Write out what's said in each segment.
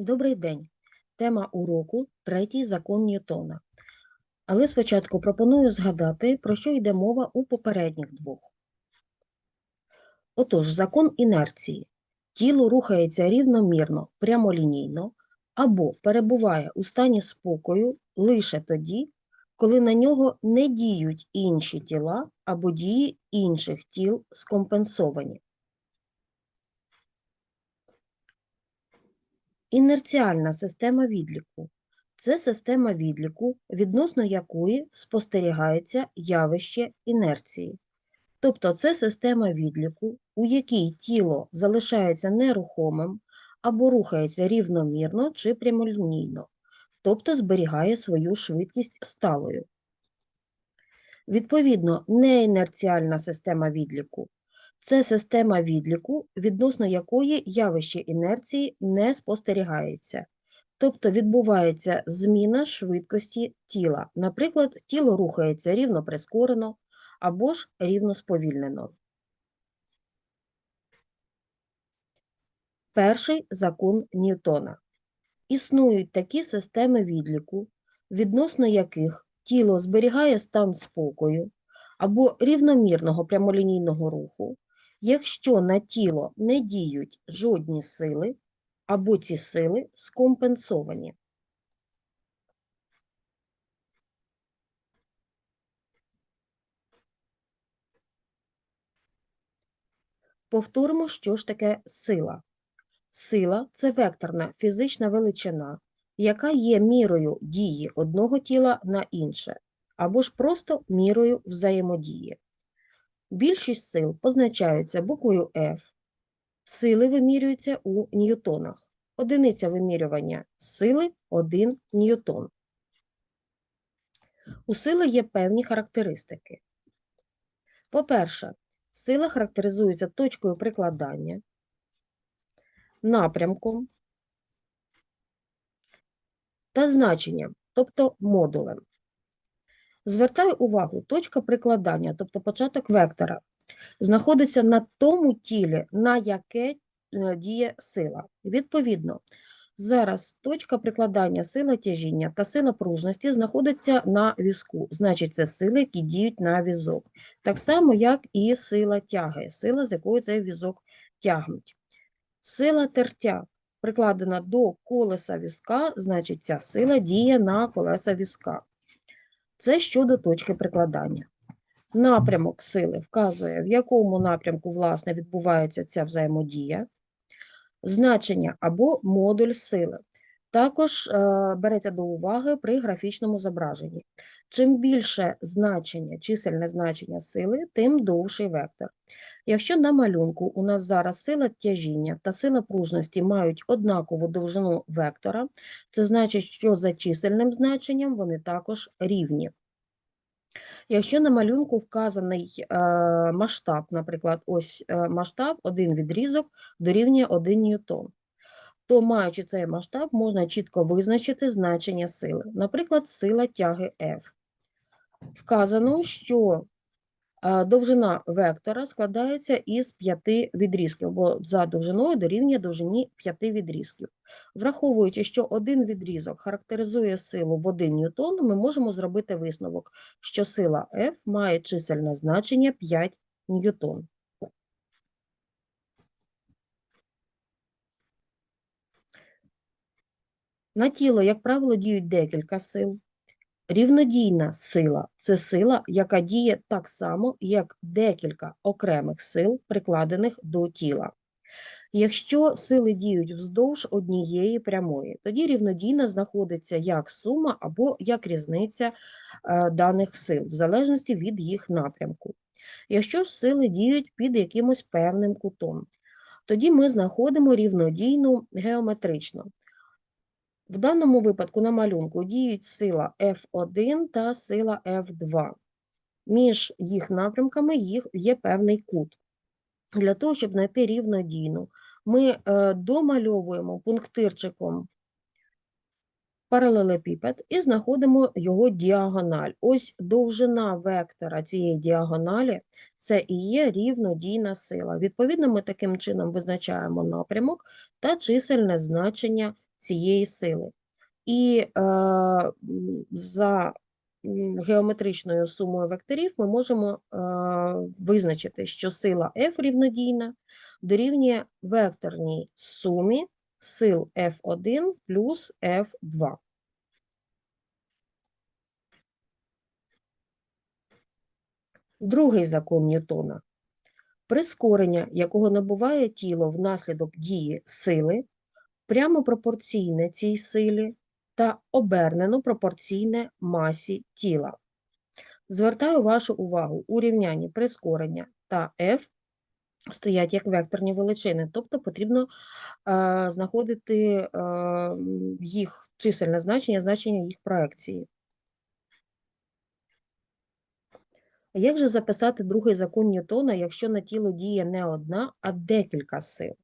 Добрий день. Тема уроку третій закон Ньютона. Але спочатку пропоную згадати, про що йде мова у попередніх двох. Отож, закон інерції. Тіло рухається рівномірно, прямолінійно або перебуває у стані спокою лише тоді, коли на нього не діють інші тіла або дії інших тіл скомпенсовані. Інерціальна система відліку це система відліку, відносно якої спостерігається явище інерції. Тобто це система відліку, у якій тіло залишається нерухомим або рухається рівномірно чи прямолінійно, тобто зберігає свою швидкість сталою. Відповідно, неінерціальна система відліку це система відліку, відносно якої явище інерції не спостерігається. Тобто відбувається зміна швидкості тіла. Наприклад, тіло рухається рівно прискорено або ж рівно сповільнено. Перший закон Ньютона. Існують такі системи відліку, відносно яких тіло зберігає стан спокою або рівномірного прямолінійного руху, якщо на тіло не діють жодні сили, або ці сили скомпенсовані. Повторимо, що ж таке сила. Сила – це векторна фізична величина, яка є мірою дії одного тіла на інше, або ж просто мірою взаємодії. Більшість сил позначаються буквою F. Сили вимірюються у ньютонах. Одиниця вимірювання сили – 1 ньютон. У сили є певні характеристики. По-перше, сила характеризується точкою прикладання, напрямком та значенням, тобто модулем. Звертаю увагу, точка прикладання, тобто початок вектора, знаходиться на тому тілі, на яке е, діє сила. Відповідно, зараз точка прикладання сила тяжіння та сила пружності знаходиться на візку, значить, це сили, які діють на візок. Так само, як і сила тяги, сила, з якою цей візок тягнуть. Сила тертя прикладена до колеса візка, значить, ця сила діє на колеса візка. Це щодо точки прикладання. Напрямок сили вказує, в якому напрямку, власне, відбувається ця взаємодія, значення або модуль сили. Також е, береться до уваги при графічному зображенні. Чим більше значення, чисельне значення сили, тим довший вектор. Якщо на малюнку у нас зараз сила тяжіння та сила пружності мають однакову довжину вектора, це значить, що за чисельним значенням вони також рівні. Якщо на малюнку вказаний е, масштаб, наприклад, ось е, масштаб, один відрізок дорівнює 1 ньютон, то маючи цей масштаб, можна чітко визначити значення сили. Наприклад, сила тяги F. Вказано, що е, довжина вектора складається із п'яти відрізків, бо за довжиною дорівнює довжині п'яти відрізків. Враховуючи, що один відрізок характеризує силу в 1 ньютон, ми можемо зробити висновок, що сила F має чисельне значення 5 ньютон. На тіло, як правило, діють декілька сил. Рівнодійна сила це сила, яка діє так само, як декілька окремих сил, прикладених до тіла. Якщо сили діють вздовж однієї прямої, тоді рівнодійна знаходиться як сума або як різниця е, даних сил, в залежності від їх напрямку. Якщо ж сили діють під якимось певним кутом, тоді ми знаходимо рівнодійну геометрично. В даному випадку на малюнку діють сила F1 та сила F2. Між їх напрямками їх є певний кут. Для того, щоб знайти рівнодійну, ми е, домальовуємо пунктирчиком паралелепіпед і знаходимо його діагональ. Ось довжина вектора цієї діагоналі це і є рівнодійна сила. Відповідно, ми таким чином визначаємо напрямок та чисельне значення цієї сили. І е, за геометричною сумою векторів ми можемо е, визначити, що сила F рівнодійна дорівнює векторній сумі сил F1 плюс F2. Другий закон Ньютона. Прискорення, якого набуває тіло внаслідок дії сили, прямо пропорційне цій силі та обернено пропорційне масі тіла. Звертаю вашу увагу, у рівнянні прискорення та F стоять як векторні величини, тобто потрібно е, знаходити е, їх чисельне значення, значення їх проекції. Як же записати другий закон Ньютона, якщо на тіло діє не одна, а декілька сил?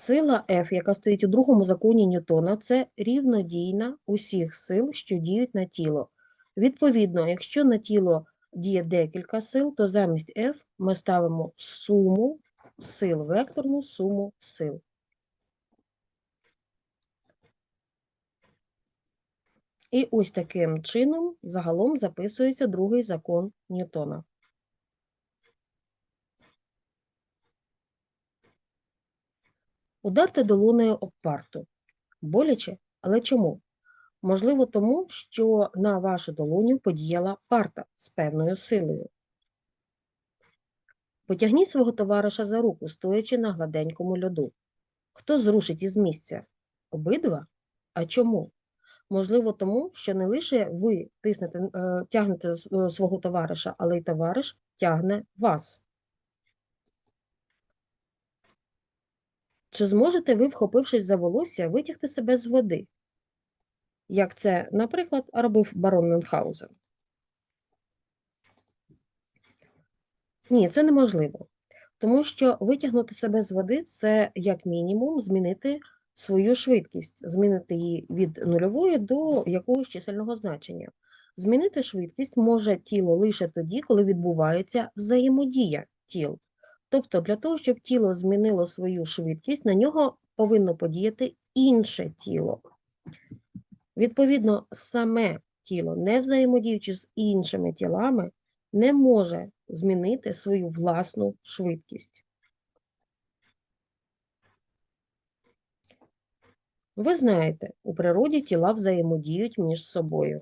Сила F, яка стоїть у другому законі Ньютона, це рівнодійна усіх сил, що діють на тіло. Відповідно, якщо на тіло діє декілька сил, то замість F ми ставимо суму сил, векторну суму сил. І ось таким чином загалом записується другий закон Ньютона. Ударте долонею об парту. Боляче, але чому? Можливо, тому, що на вашу долоню подіяла парта з певною силою. Потягніть свого товариша за руку, стоячи на гладенькому льоду. Хто зрушить із місця? Обидва? А чому? Можливо, тому, що не лише ви тиснете, е, тягнете е, свого товариша, але й товариш тягне вас. Чи зможете ви, вхопившись за волосся, витягти себе з води? Як це, наприклад, робив барон Мюнхгаузен? Ні, це неможливо. Тому що витягнути себе з води це як мінімум змінити свою швидкість, змінити її від нульової до якогось чисельного значення. Змінити швидкість може тіло лише тоді, коли відбувається взаємодія тіл. Тобто, для того, щоб тіло змінило свою швидкість, на нього повинно подіяти інше тіло. Відповідно, саме тіло, не взаємодіючи з іншими тілами, не може змінити свою власну швидкість. Ви знаєте, у природі тіла взаємодіють між собою.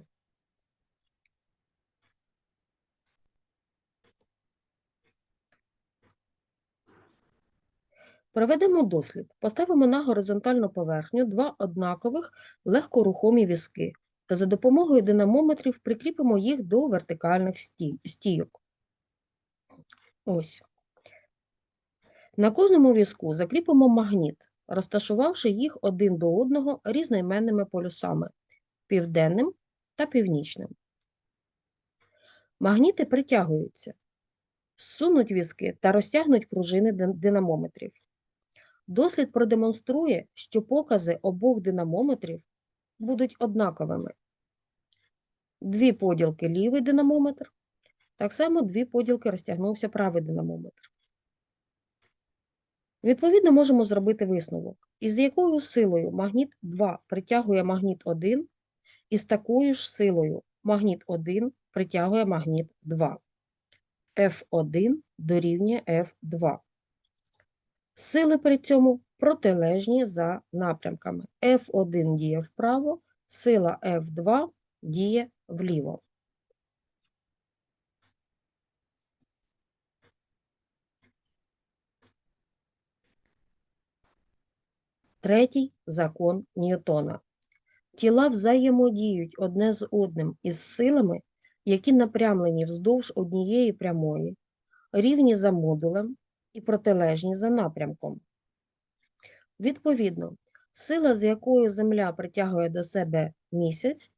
Проведемо дослід. Поставимо на горизонтальну поверхню два однакових легкорухомі візки та за допомогою динамометрів прикріпимо їх до вертикальних стій- стійок. Ось. На кожному візку закріпимо магніт, розташувавши їх один до одного різноіменними полюсами південним та північним. Магніти притягуються, зсунуть візки та розтягнуть пружини динамометрів. Дослід продемонструє, що покази обох динамометрів будуть однаковими. Дві поділки лівий динамометр, так само дві поділки розтягнувся правий динамометр. Відповідно, можемо зробити висновок, із якою силою магніт 2 притягує магніт 1, і з такою ж силою магніт 1 притягує магніт 2. F1 дорівнює F2. Сили при цьому протилежні за напрямками. F1 діє вправо, сила F2 діє вліво. Третій закон Ньютона. Тіла взаємодіють одне з одним із силами, які напрямлені вздовж однієї прямої, рівні за модулем і протилежні за напрямком. Відповідно, сила, з якою Земля притягує до себе місяць,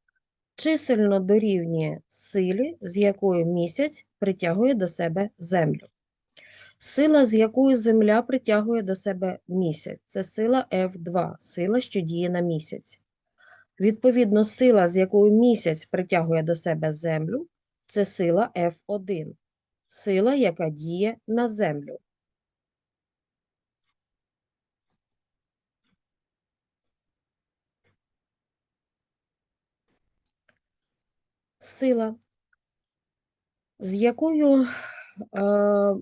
чисельно дорівнює силі, з якою місяць притягує до себе Землю. Сила, з якою Земля притягує до себе місяць, це сила F2, сила, що діє на місяць. Відповідно, сила, з якою місяць притягує до себе Землю, це сила F1, сила, яка діє на Землю. Сила, з якою е,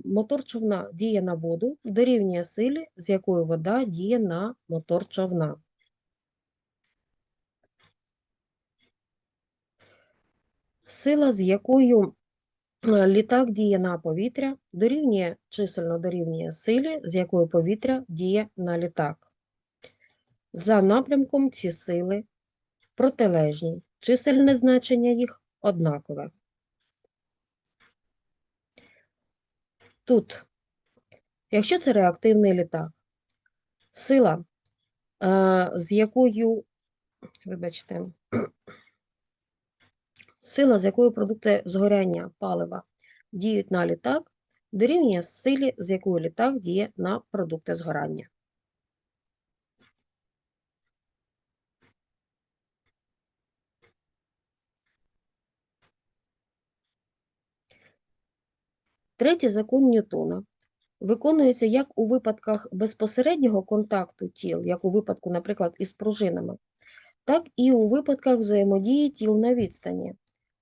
мотор човна діє на воду, дорівнює силі, з якою вода діє на мотор човна. Сила, з якою е, літак діє на повітря, дорівнює чисельно дорівнює силі, з якою повітря діє на літак. За напрямком ці сили протилежні, чисельне значення їх однакове. Тут, якщо це реактивний літак, сила, е, з якою, вибачте, сила, з якою продукти згоряння палива діють на літак, дорівнює силі, з якою літак діє на продукти згорання. Третій закон Ньютона виконується як у випадках безпосереднього контакту тіл, як у випадку, наприклад, із пружинами, так і у випадках взаємодії тіл на відстані.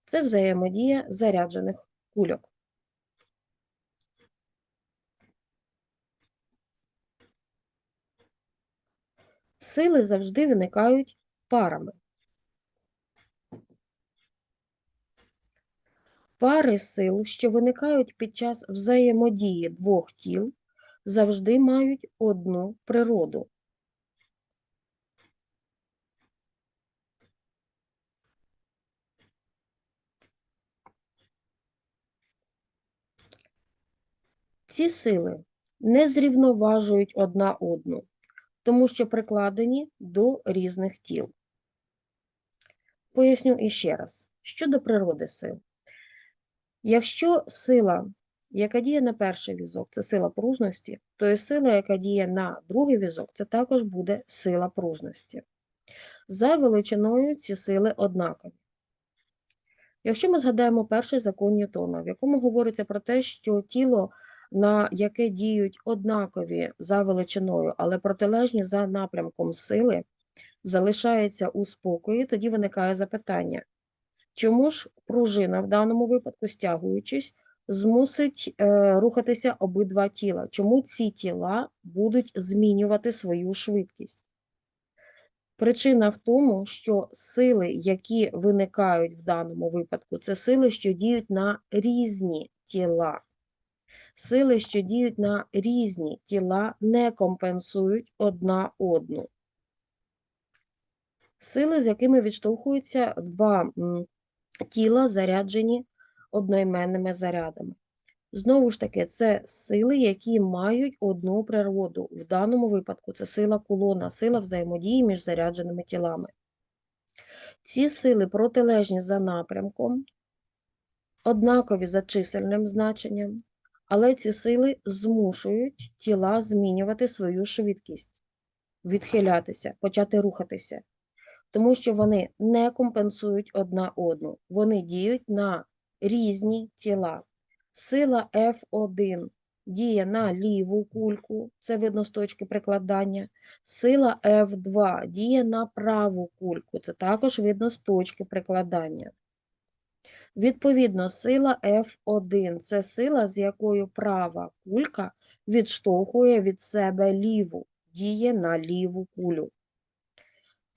Це взаємодія заряджених кульок. Сили завжди виникають парами. Пари сил, що виникають під час взаємодії двох тіл, завжди мають одну природу. Ці сили не зрівноважують одна одну, тому що прикладені до різних тіл. Поясню іще раз, щодо природи сил. Якщо сила, яка діє на перший візок, це сила пружності, то і сила, яка діє на другий візок, це також буде сила пружності. За величиною ці сили однакові. Якщо ми згадаємо перший закон Ньютона, в якому говориться про те, що тіло, на яке діють однакові за величиною, але протилежні за напрямком сили, залишається у спокої, тоді виникає запитання, чому ж пружина в даному випадку, стягуючись, змусить е, рухатися обидва тіла? Чому ці тіла будуть змінювати свою швидкість? Причина в тому, що сили, які виникають в даному випадку, це сили, що діють на різні тіла. Сили, що діють на різні тіла, не компенсують одна одну. Сили, з якими відштовхуються два тіла, заряджені одноіменними зарядами. Знову ж таки, це сили, які мають одну природу. В даному випадку це сила кулона, сила взаємодії між зарядженими тілами. Ці сили протилежні за напрямком, однакові за чисельним значенням, але ці сили змушують тіла змінювати свою швидкість, відхилятися, почати рухатися, тому що вони не компенсують одна одну, вони діють на різні тіла. Сила F1 діє на ліву кульку, це видно з точки прикладання. Сила F2 діє на праву кульку, це також видно з точки прикладання. Відповідно, сила F1 це сила, з якою права кулька відштовхує від себе ліву, діє на ліву кулю.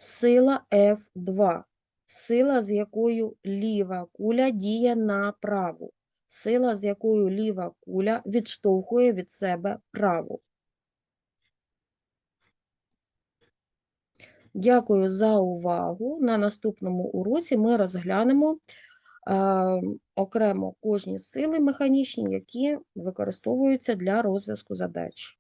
Сила F2 сила, з якою ліва куля діє на праву сила, з якою ліва куля відштовхує від себе праву. Дякую за увагу. На наступному уроці ми розглянемо е, окремо кожні сили механічні, які використовуються для розв'язку задач.